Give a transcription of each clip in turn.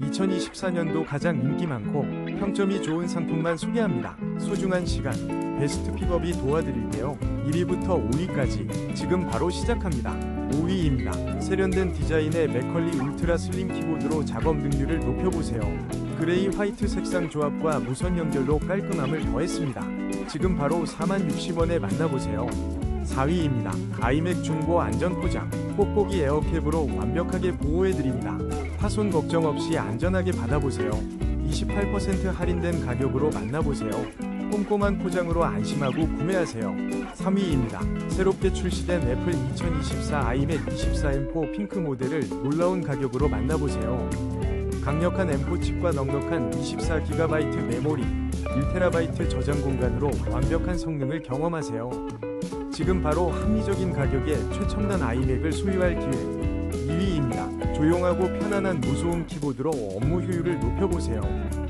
2024년도 가장 인기 많고 평점이 좋은 상품만 소개합니다. 소중한 시간, 베스트 픽업이 도와드릴게요. 1위부터 5위까지 지금 바로 시작합니다. 5위입니다. 세련된 디자인의 맥컬리 울트라 슬림 키보드로 작업 능률을 높여보세요. 그레이 화이트 색상 조합과 무선 연결로 깔끔함을 더했습니다. 지금 바로 4만 60원에 만나보세요. 4위입니다. 아이맥 중고 안전 포장 뽁뽁이 에어캡으로 완벽하게 보호해드립니다. 파손 걱정 없이 안전하게 받아보세요. 28% 할인된 가격으로 만나보세요. 꼼꼼한 포장으로 안심하고 구매하세요. 3위입니다. 새롭게 출시된 애플 2024 아이맥 24M4 핑크 모델을 놀라운 가격으로 만나보세요. 강력한 M4 칩과 넉넉한 24GB 메모리, 1TB 저장 공간으로 완벽한 성능을 경험하세요. 지금 바로 합리적인 가격에 최첨단 아이맥을 소유할 기회. 2위입니다. 조용하고 편안한 무소음 키보드로 업무 효율을 높여보세요.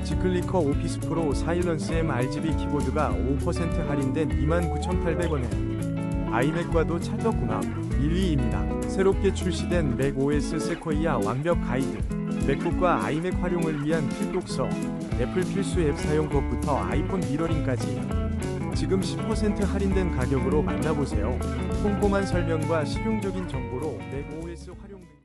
지클리커 오피스 프로 사일런스 M RGB 키보드가 5% 할인된 29,800원에 아이맥과도 찰떡궁합 1위입니다. 새롭게 출시된 맥OS 세코이아 완벽 가이드 맥북과 아이맥 활용을 위한 필독서 애플 필수 앱 사용법부터 아이폰 미러링까지 지금 10% 할인된 가격으로 만나보세요. 꼼꼼한 설명과 실용적인 정보로 맥OS 활용 능